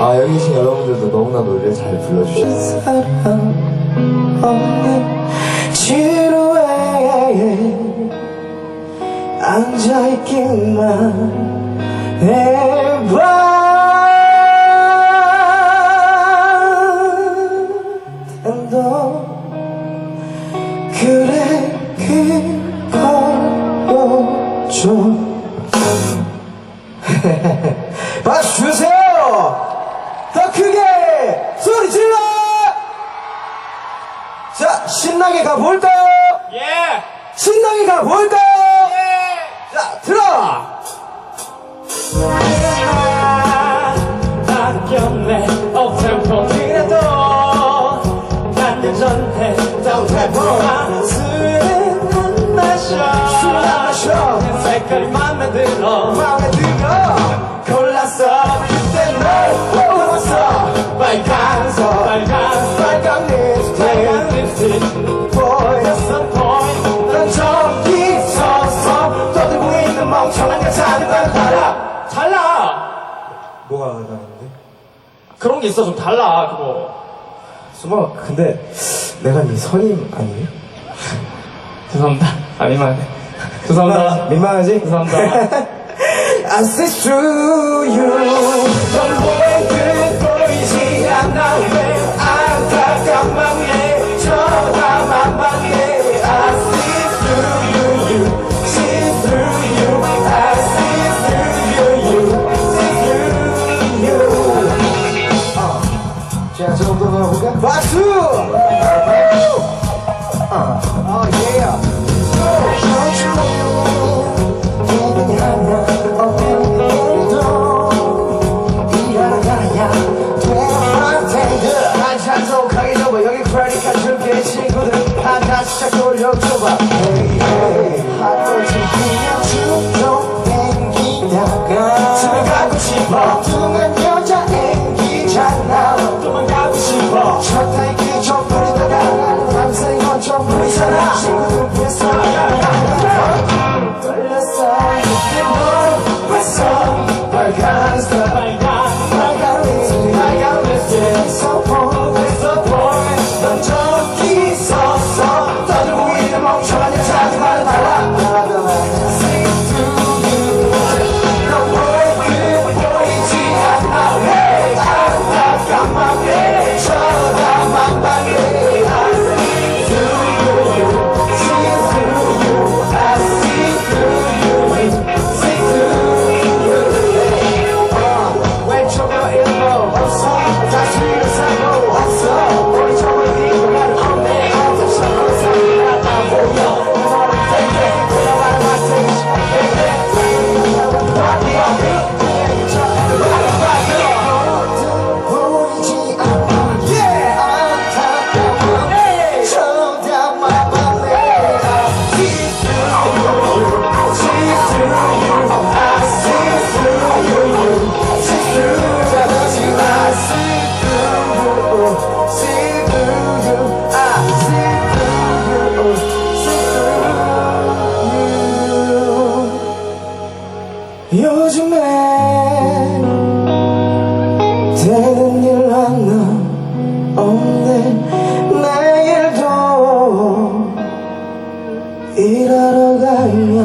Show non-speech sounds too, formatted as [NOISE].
아 여기 계신 여러분들도 너무나 노래를 잘 불러주셔서. 사람 없는 지루해 앉아있기만 해봐. 너 그래 그거였죠 박수 주세요. 더 크게 소리 질러! 자 신나게 가볼까요? 예! 신나게 가볼까요? 예! 자 들어! 바뀌었네. 업템포 그래도 반년 전에 다운템포 술은 안 마셔. 술은 안 마셔. 내 색깔이 맘에 들어 뭐가 나는데? 그런 게 있어 좀 달라 그거 수마 근데 내가 네 선임 아니에요? [LAUGHS] 죄송합니다 아 민망해 죄송합니다 민망하지? [LAUGHS] 죄송합니다. I see through you [LAUGHS] 가게 접어 여기 카드 줄게 친구들. 한잔 시작 돌려줘봐. Hey, hey. 요즘에 되는 일 하나 없네. 내일도 일하러 가야지